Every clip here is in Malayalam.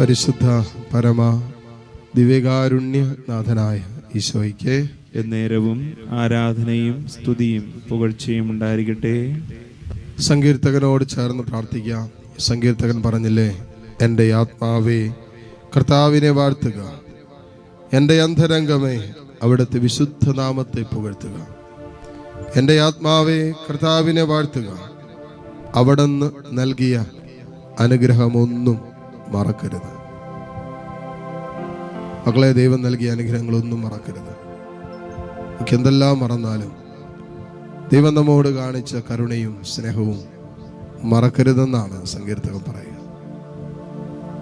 പരിശുദ്ധ പരമ ദിവ്യകാരുണ്യ നാഥനായ ഈശോയ്ക്ക് എന്നേരവും ആരാധനയും സ്തുതിയും പുകഴ്ചയും ഉണ്ടായിരിക്കട്ടെ. സങ്കീർത്തകനോട് ചേർന്ന് പ്രാർത്ഥിക്കാം. സങ്കീർത്തകൻ പറഞ്ഞില്ലേ എന്റെ ആത്മാവേ കർത്താവിനെ വാഴ്ത്തുക. എന്റെ അന്തരംഗമേ അവിടുത്തെ വിശുദ്ധ നാമത്തെ പുകഴ്ത്തുക. എന്റെ ആത്മാവേ കർത്താവിനെ വാഴ്ത്തുക. അവിടുന്ന് നൽകിയ അനുഗ്രഹമൊന്നും മറക്കരുത്. മക്കളെ ദൈവം നൽകിയ അനുഗ്രഹങ്ങളൊന്നും മറക്കരുത്. എന്തെല്ലാം മറന്നാലും ദൈവം നമ്മോട് കാണിച്ച കരുണയും സ്നേഹവും മറക്കരുതെന്നാണ് സങ്കീർത്തകൻ പറയുക.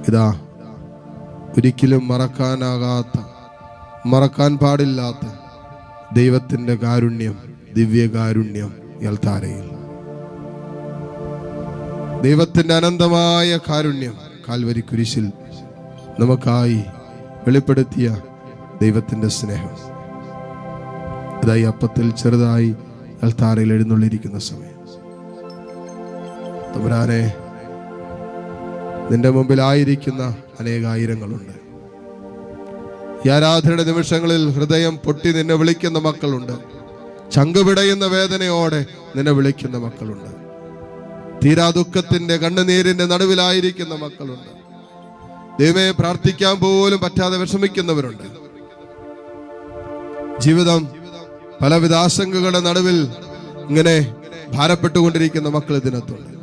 ഇതാ ഒരിക്കലും മറക്കാനാകാത്ത മറക്കാൻ പാടില്ലാത്ത ദൈവത്തിന്റെ കാരുണ്യം ദിവ്യകാരുണ്യം യൽത്താരയിൽ ദൈവത്തിന്റെ അനന്തമായ കാരുണ്യം കാൽവരി കുരിശിൽ നമുക്കായി വെളിപ്പെടുത്തിയ ദൈവത്തിന്റെ സ്നേഹം. ഇതായി അപ്പത്തിൽ ചെറുതായി അൽത്താറയിൽ എഴുന്നള്ളിരിക്കുന്ന സമയം. തമ്പുരാനെ നിന്റെ മുമ്പിലായിരിക്കുന്ന അനേകായിരങ്ങളുണ്ട്. ഈ ആരാധനയുടെ നിമിഷങ്ങളിൽ ഹൃദയം പൊട്ടി നിന്നെ വിളിക്കുന്ന മക്കളുണ്ട്. ചങ്കുപിടയുന്ന വേദനയോടെ നിന്നെ വിളിക്കുന്ന മക്കളുണ്ട്. തീരാ ദുഃഖത്തിന്റെ കണ്ണുനീരിന്റെ നടുവിലായിരിക്കുന്ന മക്കളുണ്ട്. ദൈവമേ പ്രാർത്ഥിക്കാൻ പോലും പറ്റാതെ വിഷമിക്കുന്നവരുണ്ട്. ജീവിതം പലവിധ ആശങ്കകളുടെ നടുവിൽ ഇങ്ങനെ ഭാരപ്പെട്ടുകൊണ്ടിരിക്കുന്ന മക്കൾ ഇതിനകത്തുണ്ട്.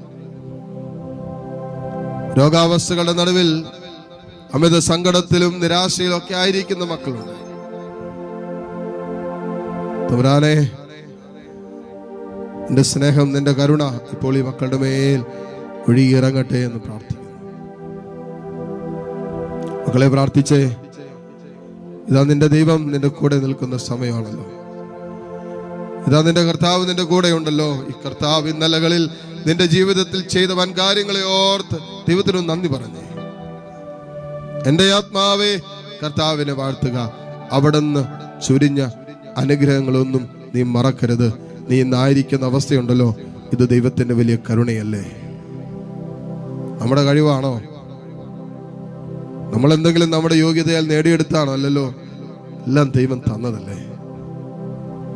രോഗാവസ്ഥകളുടെ നടുവിൽ അമിത സങ്കടത്തിലും നിരാശയിലും ഒക്കെ ആയിരിക്കുന്ന മക്കളുണ്ട്. തമ്പുരാനെ നിന്റെ സ്നേഹം നിന്റെ കരുണ ഇപ്പോൾ ഈ മക്കളുടെ മേൽ ഒഴുകിയിറങ്ങട്ടെ എന്ന് പ്രാർത്ഥിക്കുന്നു. മക്കളെ പ്രാർത്ഥിച്ചേ. ഇതാ നിന്റെ ദൈവം നിന്റെ കൂടെ നിൽക്കുന്ന സമയമാണല്ലോ. ഇതാ നിന്റെ കർത്താവ് നിന്റെ കൂടെ ഉണ്ടല്ലോ. ഈ കർത്താവ് ഇന്നലകളിൽ നിന്റെ ജീവിതത്തിൽ ചെയ്ത വൻ കാര്യങ്ങളെ ഓർത്ത് ദൈവത്തിനു നന്ദി പറഞ്ഞേ. എന്റെ ആത്മാവേ കർത്താവിനെ വാഴ്ത്തുക. അവിടുന്ന് ചുരിഞ്ഞ അനുഗ്രഹങ്ങളൊന്നും നീ മറക്കരുത്. നീ ഇന്നായിരിക്കുന്ന അവസ്ഥയുണ്ടല്ലോ. ഇത് ദൈവത്തിന്റെ വലിയ കരുണയല്ലേ. നമ്മുടെ കഴിവാണോ? നമ്മൾ എന്തെങ്കിലും നമ്മുടെ യോഗ്യതയാൽ നേടിയെടുത്താണോ അല്ലല്ലോ? എല്ലാം ദൈവം തന്നതല്ലേ?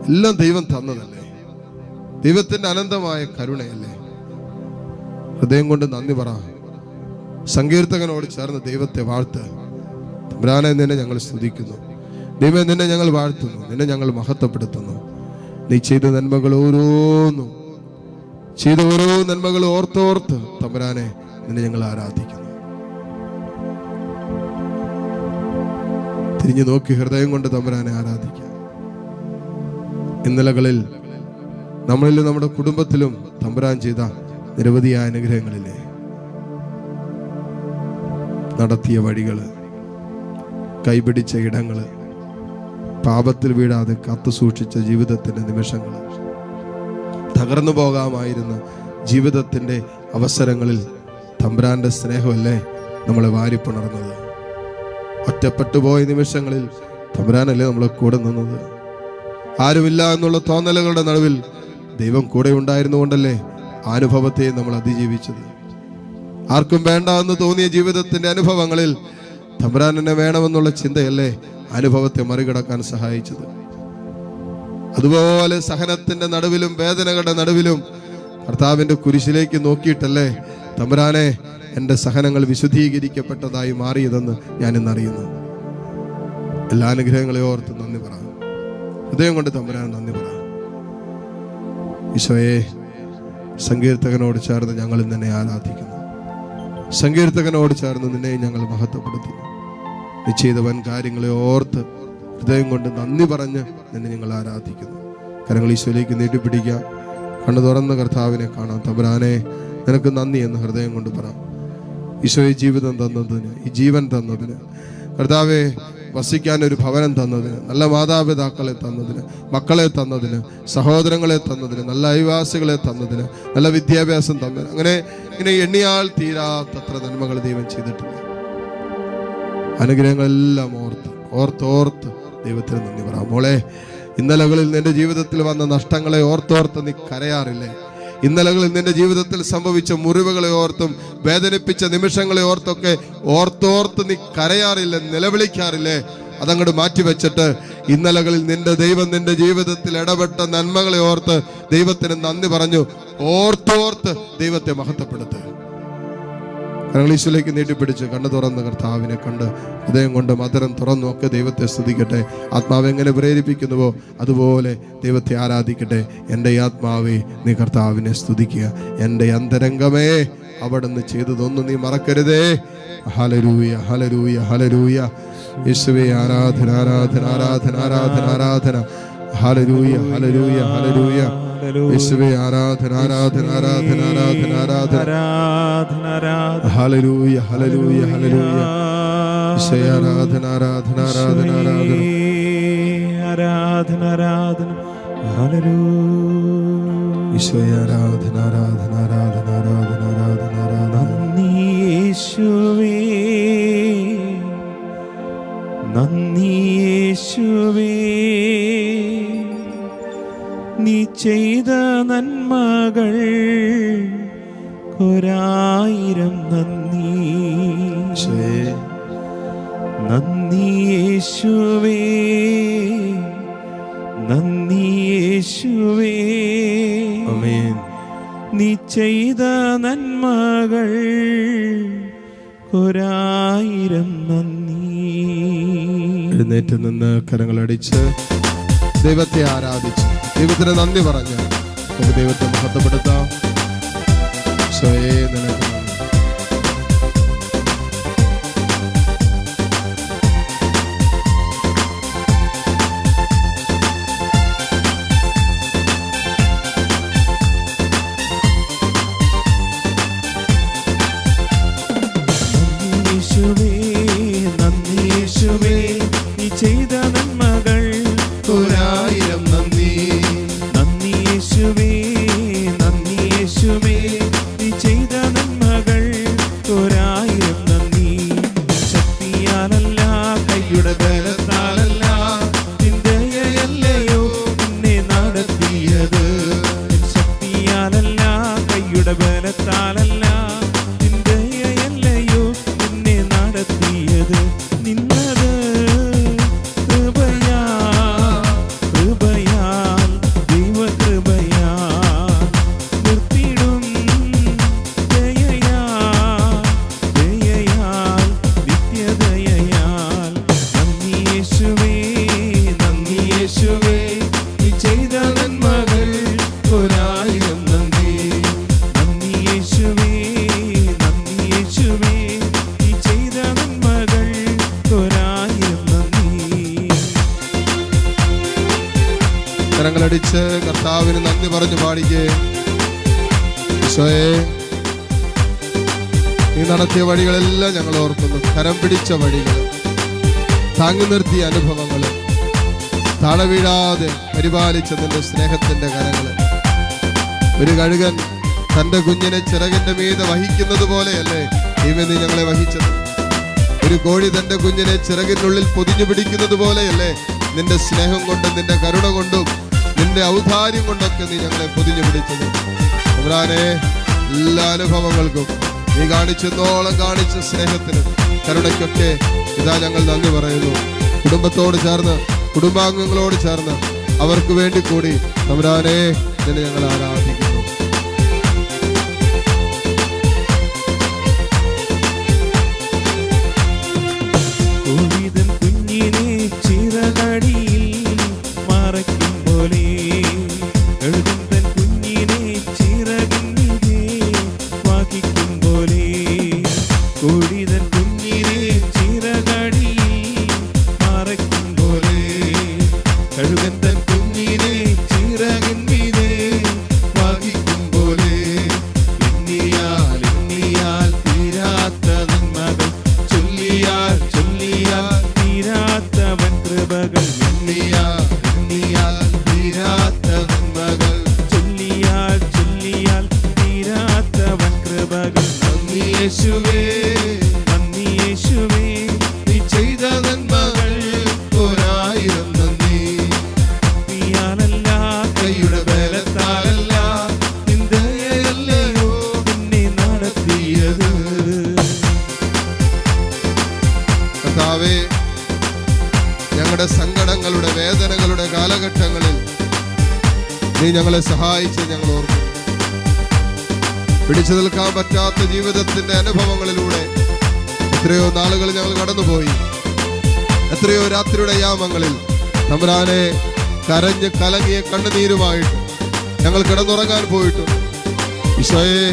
എല്ലാം ദൈവം തന്നതല്ലേ? ദൈവത്തിന്റെ അനന്തമായ കരുണയല്ലേ? ഹൃദയം കൊണ്ട് നന്ദി പറ. സങ്കീർത്തകനോട് ചേർന്ന് ദൈവത്തെ വാഴ്ത്ത്. തമ്പുരാനെ നിന്നെ ഞങ്ങൾ സ്തുതിക്കുന്നു. ദൈവം നിന്നെ ഞങ്ങൾ വാഴ്ത്തുന്നു. നിന്നെ ഞങ്ങൾ മഹത്വപ്പെടുത്തുന്നു. നീ ചെയ്ത നന്മകൾ ഓരോന്നും ചെയ്ത ഓരോ നന്മകൾ ഓർത്തോർത്ത് തമ്പുരാനെ നിന്നെ ഞങ്ങൾ ആരാധിക്കുന്നു. തിരിഞ്ഞു നോക്കി ഹൃദയം കൊണ്ട് തമ്പുരാനെ ആരാധിക്കാം. ഇന്നലകളിൽ നമ്മളിലും നമ്മുടെ കുടുംബത്തിലും തമ്പുരാൻ ചെയ്ത നിരവധിയായ അനുഗ്രഹങ്ങളിലെ നടത്തിയ വഴികൾ കൈപിടിച്ച ഇടങ്ങൾ പാപത്തിൽ വീഴാതെ കത്തു സൂക്ഷിച്ച ജീവിതത്തിന്റെ നിമിഷങ്ങൾ തകർന്നു പോകാമായിരുന്ന ജീവിതത്തിന്റെ അവസരങ്ങളിൽ തമ്പ്രാന്റെ സ്നേഹമല്ലേ നമ്മളെ വാരിപ്പുണർന്നത് ഒറ്റപ്പെട്ടു പോയ നിമിഷങ്ങളിൽ തമ്പുരാനല്ലേ നമ്മളെ കൂടെ നിന്നത്? ആരുമില്ല എന്നുള്ള തോന്നലുകളുടെ നടുവിൽ ദൈവം കൂടെ ഉണ്ടായിരുന്നുകൊണ്ടല്ലേ കൊണ്ടല്ലേ അനുഭവത്തെ നമ്മൾ അതിജീവിച്ചത്? ആർക്കും വേണ്ട എന്ന് തോന്നിയ ജീവിതത്തിന്റെ അനുഭവങ്ങളിൽ തമ്പുരാൻ എന്നെ വേണമെന്നുള്ള ചിന്തയല്ലേ അനുഭവത്തെ മറികടക്കാൻ സഹായിച്ചത്. അതുപോലെ സഹനത്തിന്റെ നടുവിലും വേദനകളുടെ നടുവിലും കർത്താവിന്റെ കുരിശിലേക്ക് നോക്കിയിട്ടല്ലേ തമ്പുരാനെ എന്റെ സഹനങ്ങൾ വിശുദ്ധീകരിക്കപ്പെട്ടതായി മാറിയതെന്ന് ഞാൻ ഇന്നറിയുന്നു. എല്ലാ അനുഗ്രഹങ്ങളെ ഓർത്ത് നന്ദി പറ. ഹൃദയം കൊണ്ട് തമ്പുരാൻ നന്ദി പറ. ഈശോയെ സങ്കീർത്തകനോട് ചേർന്ന് ഞങ്ങൾ നിന്നെ ആരാധിക്കുന്നു. സങ്കീർത്തകനോട് ചേർന്ന് നിന്നെ ഞങ്ങൾ മഹത്വപ്പെടുത്തി. നീ ചെയ്ത വൻ കാര്യങ്ങളെ ഓർത്ത് ഹൃദയം കൊണ്ട് നന്ദി പറഞ്ഞ് നിന്നെ ഞങ്ങൾ ആരാധിക്കുന്നു. കരങ്ങൾ ഈശോയിലേക്ക് നീട്ടിപ്പിടിക്കാം. കണ്ണു തുറന്ന കർത്താവിനെ കാണാം. തമ്പുരാനെ നിനക്ക് നന്ദി എന്ന് ഹൃദയം കൊണ്ട് പറ. ഈശോയെ ജീവിതം തന്നതിന് ഈ ജീവൻ തന്നതിന്. കർത്താവെ വസിക്കാൻ ഒരു ഭവനം തന്നതിന് നല്ല മാതാപിതാക്കളെ തന്നതിന് മക്കളെ തന്നതിന് സഹോദരങ്ങളെ തന്നതിന് നല്ല അയവാസികളെ തന്നതിന് നല്ല വിദ്യാഭ്യാസം തന്നതിന്. അങ്ങനെ ഇങ്ങനെ എണ്ണിയാൽ തീരാത്തത്ര നന്മകൾ ദൈവം ചെയ്തിട്ടുണ്ട് അനുഗ്രഹങ്ങളെല്ലാം ഓർത്ത് ഓർത്തോർത്ത് ഓർത്ത് ദൈവത്തിന് നന്ദി പറ മോളെ ഇന്നലകളിൽ നിന്റെ ജീവിതത്തിൽ വന്ന നഷ്ടങ്ങളെ ഓർത്തോർത്ത് നീ കരയാറില്ലേ? ഇന്നലകളിൽ നിന്റെ ജീവിതത്തിൽ സംഭവിച്ച മുറിവുകളെ ഓർത്തും വേദനിപ്പിച്ച നിമിഷങ്ങളെ ഓർത്തൊക്കെ ഓർത്തോർത്ത് നീ കരയാറില്ല നിലവിളിക്കാറില്ലേ? അതങ്ങോട്ട് മാറ്റിവെച്ചിട്ട് ഇന്നലകളിൽ നിന്റെ ദൈവം നിന്റെ ജീവിതത്തിൽ ഇടപെട്ട നന്മകളെ ഓർത്ത് ദൈവത്തിന് നന്ദി പറഞ്ഞു. ഓർത്തോർത്ത് ദൈവത്തെ മഹത്വപ്പെടുത്തുക കരങ്ങളീശ്വലേക്ക് നീട്ടിപ്പിടിച്ച് കണ്ണു തുറന്ന് കർത്താവിനെ കണ്ട് ഹൃദയം കൊണ്ട് മധുരം തുറന്നു ഒക്കെ ദൈവത്തെ സ്തുതിക്കട്ടെ. ആത്മാവ് എങ്ങനെ പ്രേരിപ്പിക്കുന്നുവോ അതുപോലെ ദൈവത്തെ ആരാധിക്കട്ടെ. എന്റെ ആത്മാവേ നീ കർത്താവിനെ സ്തുതിക്കുക. എന്റെ അന്തരംഗമേ അവിടുന്ന് ചെയ്തതൊന്നും നീ മറക്കരുതേ. ഹലരൂയ ഹലരൂയ ഹലരൂയ യേശുവേ ആരാധന ആരാധന ആരാധന ആരാധന ആരാധന. ഹലരൂയ ഹലരൂയ ഹലരൂയ യേശുവേ ആരാധന ആരാധന ആരാധന ആരാധന ആരാധന. ആരാധന ഹലരൂയ ഹലരൂയ ഹലരൂയ ഈശോയെ ആരാധന ആരാധന ആരാധന ആരാധന. ആരാധന ആരാധന. ഹല്ലേലൂയ. ഈശോയെ ആരാധന ആരാധന ആരാധന ആരാധന ആരാധന ആരാധന. നന്ദി യേശുവേ. നന്ദി യേശുവേ. നീ ചെയ്ത നന്മകൾ ഒരായിരം നന്ദി. നന്ദി യേശുവേ നന്ദി യേശുവേ. നീ ചെയ്ത നന്മകൾ ഒരായിരം നന്ദി. എഴുന്നേറ്റ് നിന്ന് കരങ്ങളടിച്ച് ദൈവത്തെ ആരാധിച്ച് ദൈവത്തിന് നന്ദി പറഞ്ഞ് നമുക്ക് ദൈവത്തെ മഹത്വപ്പെടുത്താം. സ്വയേ നിനക്ക് കർത്താവിന് നന്ദി പറഞ്ഞു പാടിക്കേ. നീ നടത്തിയ വഴികളെല്ലാം ഞങ്ങൾ ഓർക്കുന്നു. കരം പിടിച്ച വഴികൾ താങ്ങി നിർത്തിയ അനുഭവങ്ങൾ താഴെ വീഴാതെ പരിപാലിച്ച സ്നേഹത്തിന്റെ കരങ്ങൾ. ഒരു കഴുകൻ തന്റെ കുഞ്ഞിനെ ചിറകിന്റെ മീതെ വഹിക്കുന്നത് പോലെയല്ലേ ദൈവം നീ ഞങ്ങളെ വഹിച്ചത്? ഒരു കോഴി തന്റെ കുഞ്ഞിനെ ചിറകിനുള്ളിൽ പൊതിഞ്ഞു പിടിക്കുന്നത് പോലെയല്ലേ നിന്റെ സ്നേഹം കൊണ്ടും നിന്റെ കരുണ കൊണ്ടും നിന്റെ ഔദാര്യം കൊണ്ടൊക്കെ നീ ഞങ്ങളെ പൊതിഞ്ഞു പിടിച്ചത്. ഇബ്രാനെ എല്ലാ അനുഭവങ്ങൾക്കും നീ കാണിച്ചെന്നോളം കാണിച്ച സ്നേഹത്തിന് കരുണയ്ക്കൊക്കെ ഇതാ ഞങ്ങൾ നന്ദി പറയുന്നു. കുടുംബത്തോട് ചേർന്ന് കുടുംബാംഗങ്ങളോട് ചേർന്ന് അവർക്ക് വേണ്ടി കൂടി തമ്പുരാനെ നിന്നെ ഞങ്ങൾ ആരാധിക്കുന്നു ഞങ്ങളെ സഹായിച്ച് ഞങ്ങൾ ഓർക്കുന്നു പിടിച്ചു നിൽക്കാൻ പറ്റാത്ത ജീവിതത്തിന്റെ അനുഭവങ്ങളിലൂടെ എത്രയോ നാളുകൾ ഞങ്ങൾ കടന്നുപോയി. എത്രയോ രാത്രിയുടെ യാമങ്ങളിൽ തമ്പുരാനെ കരഞ്ഞ് കലങ്ങിയ കണ്ണുനീരുമായിട്ട് ഞങ്ങൾ കിടന്നുറങ്ങാൻ പോയിട്ടു. ഈശോയെ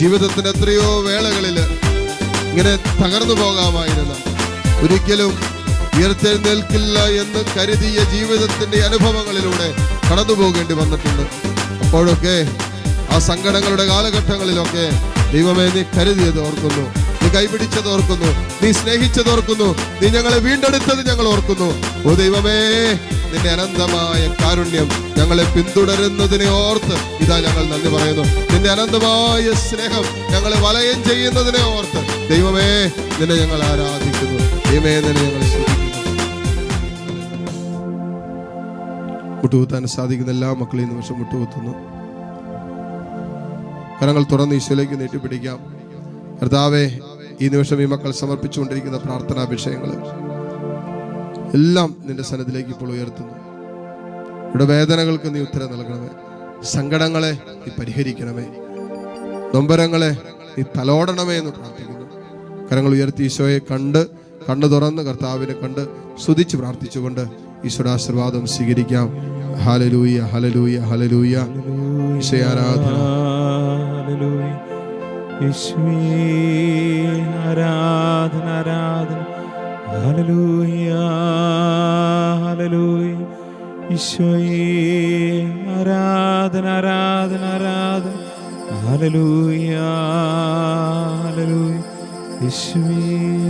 ജീവിതത്തിന്റെ എത്രയോ വേളകളിൽ ഇങ്ങനെ തകർന്നു പോകാമായിരുന്ന ഒരിക്കലും ഉയർത്തെഴുന്നേൽക്കില്ല എന്ന് കരുതിയ ജീവിതത്തിന്റെ അനുഭവങ്ങളിലൂടെ കടന്നു പോകേണ്ടി വന്നിട്ടുണ്ട്. അപ്പോഴൊക്കെ ആ സങ്കടങ്ങളുടെ കാലഘട്ടങ്ങളിലൊക്കെ ദൈവമേ നീ കരുതിയത് ഓർക്കുന്നു. നീ കൈപിടിച്ചത് ഓർക്കുന്നു. നീ സ്നേഹിച്ചത് ഓർക്കുന്നു. നീ ഞങ്ങളെ വീണ്ടെടുത്തത് ഞങ്ങൾ ഓർക്കുന്നു. ഓ ദൈവമേ നിന്റെ അനന്തമായ കാരുണ്യം ഞങ്ങളെ പിന്തുടരുന്നതിനെ ഓർത്ത് ഇതാ ഞങ്ങൾ നന്ദി പറയുന്നു. നിന്റെ അനന്തമായ സ്നേഹം ഞങ്ങളെ വലയം ചെയ്യുന്നതിനെ ഓർത്ത് ദൈവമേ നിന്നെ ഞങ്ങൾ ആരാധിക്കുന്നു. ദൈവമേ നിന്നെ ഞങ്ങൾ സ്തുതിക്കുന്നു. മുട്ടുകുത്താൻ സാധിക്കുന്ന എല്ലാ മക്കളെയും നിമിഷം മുട്ടുകുത്തുന്നു കരങ്ങൾ തുറന്ന് ഈശോയിലേക്ക് നീട്ടിപ്പിടിക്കാം. കർത്താവെ ഈ നിമിഷം ഈ മക്കൾ സമർപ്പിച്ചുകൊണ്ടിരിക്കുന്ന പ്രാർത്ഥനാ വിഷയങ്ങൾ എല്ലാം നിന്റെ സന്നദ്ധിലേക്ക് ഇപ്പോൾ ഉയർത്തുന്നു. ഇവിടെ വേദനകൾക്ക് നീ ഉത്തരം നൽകണമേ. സങ്കടങ്ങളെ നീ പരിഹരിക്കണമേ. നൊമ്പരങ്ങളെ നീ തലോടണമേ എന്ന് പ്രാർത്ഥിക്കുന്നു. കരങ്ങൾ ഉയർത്തി ഈശോയെ കണ്ട് കണ്ണു തുറന്ന് കർത്താവിനെ കണ്ട് സ്തുതിച്ച് പ്രാർത്ഥിച്ചുകൊണ്ട് ഈശോയുടെ ആശീർവാദം സ്വീകരിക്കാം ഹലലൂയ ഹലലൂയ ഹലലൂയ ഈശോയെ ആരാധന ആരാധന. ഹലലൂയ ഹല്ലേലൂയ. ഈശോയേ ആരാധന ആരാധന ആരാധന. ഹലലൂയ ഹലലൂയ യേശുവേ.